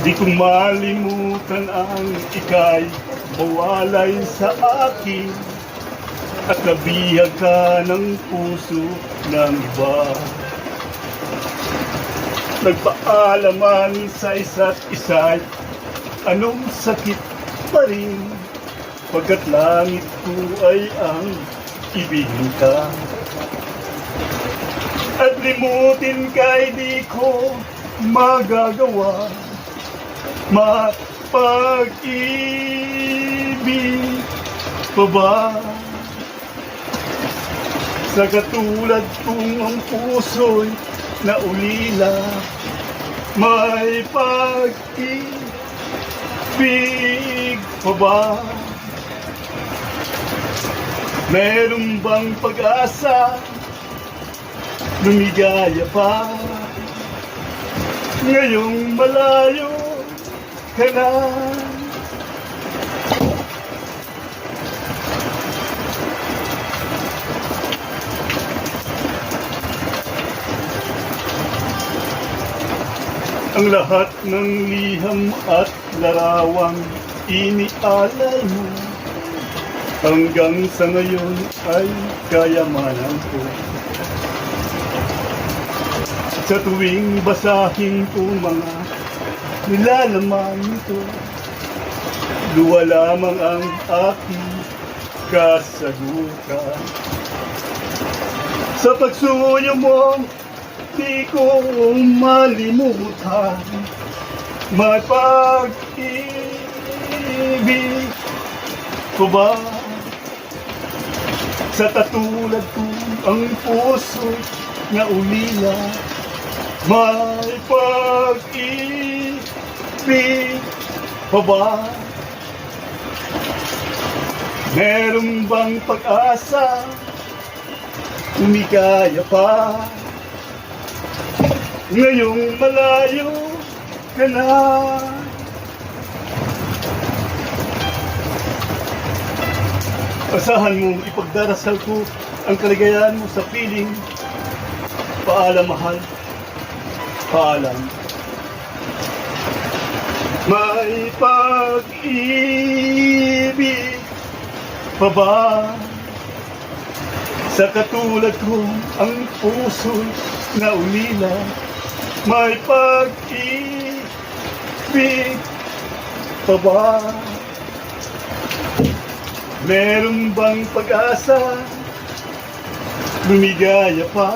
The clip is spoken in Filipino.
Di ko malimutan ang ikay mawalay sa akin at nabihag ka ng puso ng iba. Nagpaalaman sa isa't isa anong sakit pa rin pagkat langit ko ay ang ibigin ka. At limutin ka'y di ko magagawa Mapag-ibig pa ba? Sa katulad kong ang puso'y naulila May pag-ibig pa ba? Meron bang pag-asa? Lumigaya pa Ngayong malayo ka na Ang lahat ng liham at larawang inialay mo. Hanggang sa ngayon ay kayamanan ko. Sa tuwing basahin ko mga nilalaman nito Luwa lamang ang aking kasagutan Sa pagsuyo mo, di ko malimutan May pag-ibig ko ba? Sa katulad ko ang puso na ulila May pag-ibig pa ba? Meron bang pag-asa? Umigaya pa Ngayong malayo ka na Asahan mong ipagdarasal ko ang kaligayahan mo sa piling Paalam, mahal. Paalam. May pag-ibig pa ba? Sa katulad ko ang puso na ulila May pag-ibig pa ba? Meron bang pag-asa? Lumigaya pa